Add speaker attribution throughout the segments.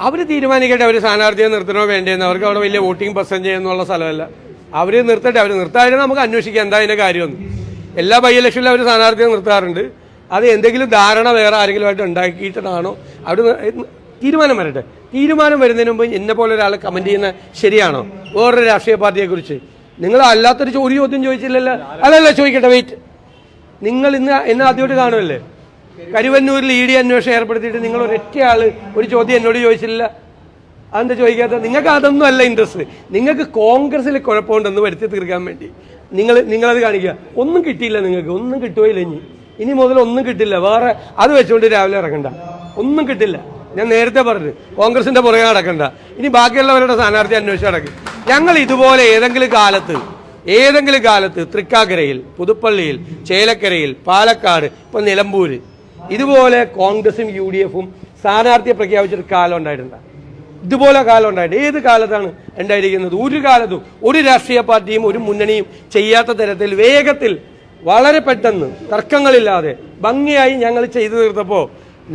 Speaker 1: അവർ തീരുമാനിക്കട്ടെ അവർ സ്ഥാനാർത്ഥിയെ നിർത്തണോ വേണ്ടേന്ന്. അവർക്ക് അവിടെ വലിയ വോട്ടിംഗ് പെർസെന്റേജ് എന്നുള്ള സ്ഥലമല്ല. അവർ നിർത്തട്ടെ അവർ നിർത്താതിരുന്ന നമുക്ക് അന്വേഷിക്കാം എന്താ അതിന്റെ കാര്യമെന്ന്. എല്ലാ ബൈ ഇലക്ഷനിലും അവർ സ്ഥാനാർത്ഥിയെ നിർത്താറുണ്ട്. അത് എന്തെങ്കിലും ധാരണ വേറെ ആരെങ്കിലുമായിട്ട് ഉണ്ടാക്കിയിട്ടാണോ? അവിടെ തീരുമാനം വരട്ടെ. തീരുമാനം വരുന്നതിന് മുമ്പ് എന്നെ പോലെ ഒരാൾ കമന്റ് ചെയ്യുന്ന ശരിയാണോ? വേറൊരു രാഷ്ട്രീയ പാർട്ടിയെ കുറിച്ച് നിങ്ങൾ അല്ലാത്തൊരു ചോദ്യം ചോദിച്ചില്ലല്ലോ? അല്ലല്ല ചോദിക്കട്ടെ വെയിറ്റ് നിങ്ങൾ ഇന്ന് എന്നെ ആദ്യമായിട്ട് കാണുമല്ലേ? കരുവന്നൂരിൽ ഇ ഡി അന്വേഷണം ഏർപ്പെടുത്തിയിട്ട് നിങ്ങൾ ഒരൊറ്റ ആൾ ഒരു ചോദ്യം എന്നോട് ചോദിച്ചില്ല. അതെന്താ ചോദിക്കാത്ത? നിങ്ങൾക്ക് അതൊന്നും അല്ല ഇൻട്രസ്റ്റ് നിങ്ങൾക്ക് കോൺഗ്രസിൽ കുഴപ്പമുണ്ടെന്ന് വരുത്തി തീർക്കാൻ വേണ്ടി. നിങ്ങൾ നിങ്ങളത് കാണിക്കുക. ഒന്നും കിട്ടിയില്ല നിങ്ങൾക്ക്. ഒന്നും കിട്ടുകയില്ല ഇനി. ഇനി മുതൽ ഒന്നും കിട്ടില്ല. വേറെ അത് വെച്ചുകൊണ്ട് രാവിലെ ഇറങ്ങണ്ട ഒന്നും കിട്ടില്ല. ഞാൻ നേരത്തെ പറഞ്ഞു. കോൺഗ്രസിന്റെ പുറകെ നടക്കണ്ട. ഇനി ബാക്കിയുള്ളവരുടെ സ്ഥാനാർത്ഥി അന്വേഷിച്ച് നടക്കും. ഞങ്ങൾ ഇതുപോലെ ഏതെങ്കിലും കാലത്ത് ഏതെങ്കിലും കാലത്ത് തൃക്കാക്കരയിൽ പുതുപ്പള്ളിയിൽ ചേലക്കരയിൽ പാലക്കാട് ഇപ്പൊ നിലമ്പൂര് ഇതുപോലെ കോൺഗ്രസും യു ഡി എഫും സ്ഥാനാർത്ഥിയെ പ്രഖ്യാപിച്ചൊരു കാലം ഉണ്ടായിട്ടുണ്ട്. ഇതുപോലെ കാലം ഉണ്ടായിട്ട് ഏത് കാലത്താണ് ഉണ്ടായിരിക്കുന്നത്? ഒരു കാലത്തും ഒരു രാഷ്ട്രീയ പാർട്ടിയും ഒരു മുന്നണിയും ചെയ്യാത്ത തരത്തിൽ വേഗത്തിൽ വളരെ പെട്ടെന്ന് തർക്കങ്ങളില്ലാതെ ഭംഗിയായി ഞങ്ങൾ ചെയ്തു തീർത്തപ്പോൾ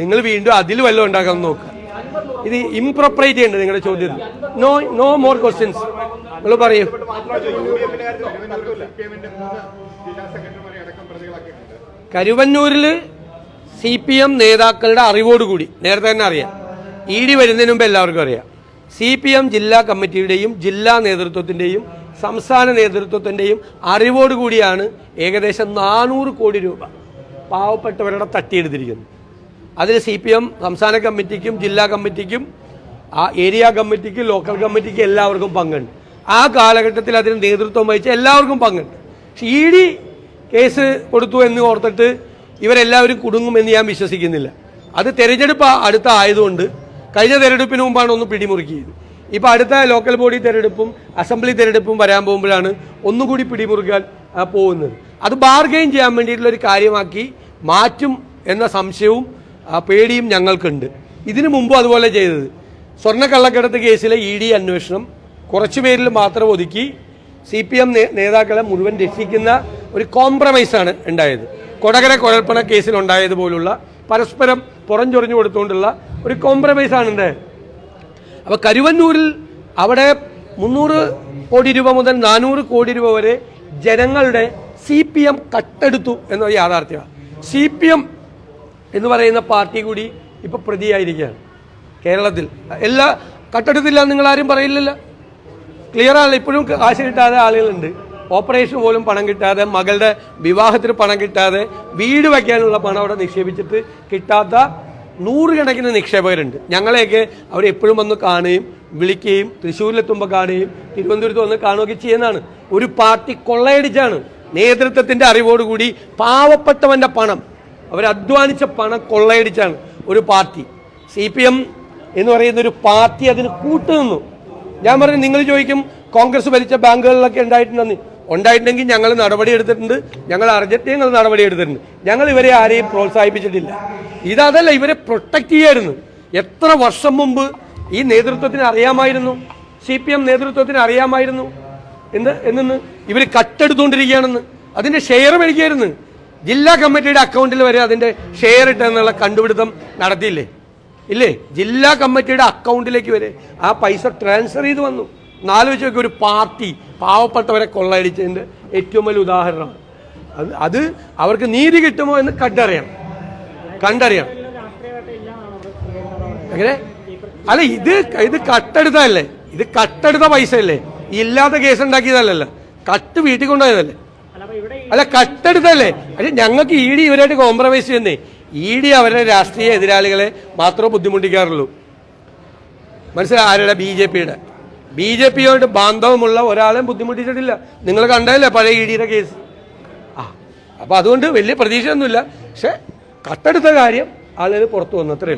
Speaker 1: നിങ്ങൾ വീണ്ടും അതിൽ വല്ലതും ഉണ്ടാക്കാൻ നോക്കുക ഇത് ഇംപ്രോപ്പറേറ്റ് ഉണ്ട് നിങ്ങളുടെ ചോദ്യത്തിൽ. നോ നോ മോർ ക്വസ്റ്റ്യൻസ് നിങ്ങൾ പറയൂ. കരുവന്നൂരിൽ സി പി എം നേതാക്കളുടെ അറിവോടുകൂടി. നേരത്തെ തന്നെ അറിയാം. ഇ ഡി വരുന്നതിന് മുമ്പ് എല്ലാവർക്കും അറിയാം. സി പി എം ജില്ലാ കമ്മിറ്റിയുടെയും ജില്ലാ നേതൃത്വത്തിന്റെയും സംസ്ഥാന നേതൃത്വത്തിന്റെയും അറിവോടുകൂടിയാണ് ഏകദേശം നാനൂറ് കോടി രൂപ പാവപ്പെട്ടവരുടെ തട്ടിയെടുത്തിരിക്കുന്നത്. അതിൽ സി പി എം സംസ്ഥാന കമ്മിറ്റിക്കും ജില്ലാ കമ്മിറ്റിക്കും ആ ഏരിയ കമ്മിറ്റിക്കും ലോക്കൽ കമ്മിറ്റിക്കും എല്ലാവർക്കും പങ്കുണ്ട്. ആ കാലഘട്ടത്തിൽ അതിന് നേതൃത്വം വഹിച്ച എല്ലാവർക്കും പങ്കുണ്ട്. പക്ഷെ ഇ ഡി കേസ് കൊടുത്തു എന്ന് ഓർത്തിട്ട് ഇവരെല്ലാവരും കുടുങ്ങുമെന്ന് ഞാൻ വിശ്വസിക്കുന്നില്ല. അത് തെരഞ്ഞെടുപ്പ് അടുത്ത ആയതുകൊണ്ട് കഴിഞ്ഞ തെരഞ്ഞെടുപ്പിന് മുമ്പാണ് ഒന്ന് പിടിമുറുക്കിയത്. ഇപ്പോൾ അടുത്ത ലോക്കൽ ബോഡി തെരഞ്ഞെടുപ്പും അസംബ്ലി തെരഞ്ഞെടുപ്പും വരാൻ പോകുമ്പോഴാണ് ഒന്നുകൂടി പിടിമുറുക്കാൻ പോകുന്നത്. അത് ബാർഗെയിൻ ചെയ്യാൻ വേണ്ടിയിട്ടുള്ള ഒരു കാര്യമാക്കി മാറ്റും എന്ന സംശയവും പേടിയും ഞങ്ങൾക്കുണ്ട്. ഇതിനു മുമ്പും അതുപോലെ ചെയ്തത്. സ്വർണക്കള്ളക്കടത്ത് കേസിലെ ഇ ഡി അന്വേഷണം കുറച്ചു പേരിൽ മാത്രം ഒതുക്കി സി പി എം നേതാക്കളെ മുഴുവൻ രക്ഷിക്കുന്ന ഒരു കോംപ്രമൈസാണ് ഉണ്ടായത്. കൊടകര കൊഴൽപ്പണ കേസിൽ ഉണ്ടായതുപോലുള്ള പരസ്പരം പുറഞ്ചൊറിഞ്ഞു കൊടുത്തുകൊണ്ടുള്ള ഒരു കോംപ്രമൈസ് ആണുണ്ട്. അപ്പോൾ കരുവന്നൂരിൽ അവിടെ മുന്നൂറ് കോടി രൂപ മുതൽ നാനൂറ് കോടി രൂപ വരെ ജനങ്ങളുടെ സി പി എം കട്ടെടുത്തു എന്ന യാഥാർത്ഥ്യമാണ്. സി പി എം എന്ന് പറയുന്ന പാർട്ടി കൂടി ഇപ്പൊ പ്രതിയായിരിക്കുകയാണ് കേരളത്തിൽ. എല്ലാ കട്ടെടുത്തില്ല നിങ്ങൾ ആരും പറയില്ലല്ലോ. ക്ലിയർ ആണ് ഇപ്പോഴും കാശ് കിട്ടാതെ ആളുകളുണ്ട്. ഓപ്പറേഷൻ പോലും പണം കിട്ടാതെ മകളുടെ വിവാഹത്തിന് പണം കിട്ടാതെ വീട് വയ്ക്കാനുള്ള പണം അവിടെ നിക്ഷേപിച്ചിട്ട് കിട്ടാത്ത നൂറുകണക്കിന് നിക്ഷേപകരുണ്ട്. ഞങ്ങളെയൊക്കെ അവർ എപ്പോഴും വന്ന് കാണുകയും വിളിക്കുകയും തൃശ്ശൂരിലെത്തുമ്പോൾ കാണുകയും തിരുവനന്തപുരത്ത് വന്ന് കാണുകയൊക്കെ ചെയ്യുന്നതാണ്. ഒരു പാർട്ടി കൊള്ളയടിച്ചാണ് നേതൃത്വത്തിന്റെ അറിവോടുകൂടി പാവപ്പെട്ടവന്റെ പണം അവർ അധ്വാനിച്ച പണം കൊള്ളയടിച്ചാണ് ഒരു പാർട്ടി. സി പി എം എന്ന് പറയുന്ന ഒരു പാർട്ടി അതിന് കൂട്ടുനിന്നു. ഞാൻ പറഞ്ഞു നിങ്ങൾ ചോദിക്കും കോൺഗ്രസ് ഭരിച്ച ബാങ്കുകളിലൊക്കെ ഉണ്ടായിട്ടുണ്ടെന്ന്. ഉണ്ടായിട്ടുണ്ടെങ്കിൽ ഞങ്ങൾ നടപടി എടുത്തിട്ടുണ്ട്. ഞങ്ങൾ അർജന്റ് നടപടി എടുത്തിട്ടുണ്ട്. ഞങ്ങൾ ഇവരെ ആരെയും പ്രോത്സാഹിപ്പിച്ചിട്ടില്ല. ഇതല്ല ഇവരെ പ്രൊട്ടക്റ്റ് ചെയ്യായിരുന്നു. എത്ര വർഷം മുമ്പ് ഈ നേതൃത്വത്തിന് അറിയാമായിരുന്നു? സി പി എം നേതൃത്വത്തിന് അറിയാമായിരുന്നു? എന്ത്? എന്നു ഇവർ കട്ടെടുത്തുകൊണ്ടിരിക്കുകയാണെന്ന്. അതിന്റെ ഷെയർ മേടിക്കായിരുന്നു ജില്ലാ കമ്മിറ്റിയുടെ അക്കൗണ്ടിൽ വരെ അതിന്റെ ഷെയർ ഇട്ടെന്നുള്ള കണ്ടുപിടുത്തം നടത്തിയില്ലേ? ഇല്ലേ? ജില്ലാ കമ്മിറ്റിയുടെ അക്കൗണ്ടിലേക്ക് വരെ ആ പൈസ ട്രാൻസ്ഫർ ചെയ്ത് വന്നു. നാലോചിച്ച് ഒരു പാർട്ടി പാവപ്പെട്ടവരെ കൊള്ളയടിച്ചതിന്റെ ഏറ്റവും വലിയ ഉദാഹരണമാണ് അത് അത് അവർക്ക് നീതി കിട്ടുമോ എന്ന് കണ്ടറിയണം. കണ്ടറിയണം. എങ്ങനെ? അല്ല ഇത് ഇത് കട്ടെടുത്തതല്ലേ? ഇത് കട്ടെടുത്ത പൈസ അല്ലേ ഇല്ലാത്ത കേസ് ഉണ്ടാക്കിയതല്ലല്ലോ കട്ട് വീട്ടിൽ കൊണ്ടുപോയതല്ലേ? അല്ല കട്ടെടുത്തല്ലേ അല്ല ഞങ്ങൾക്ക് ഇ ഡി ഇവരായിട്ട് കോംപ്രമൈസ് ചെയ്യുന്നേ. ഇ ഡി അവരുടെ രാഷ്ട്രീയ എതിരാളികളെ മാത്രമേ ബുദ്ധിമുട്ടിക്കാറുള്ളൂ. മനസ്സിലായ? ആരുടെ? ബി ജെ പിയുടെ. ബി ജെ പിയോട് ബാന്ധവമുള്ള ഒരാളെയും ബുദ്ധിമുട്ടിച്ചിട്ടില്ല. നിങ്ങൾ കണ്ടതല്ലേ പഴയ ഇ ഡിയുടെ കേസ്? ആ അപ്പൊ അതുകൊണ്ട് വലിയ പ്രതീക്ഷയൊന്നുമില്ല. പക്ഷെ കട്ടെടുത്ത കാര്യം ആളുകൾ പുറത്തു വന്നത്രേ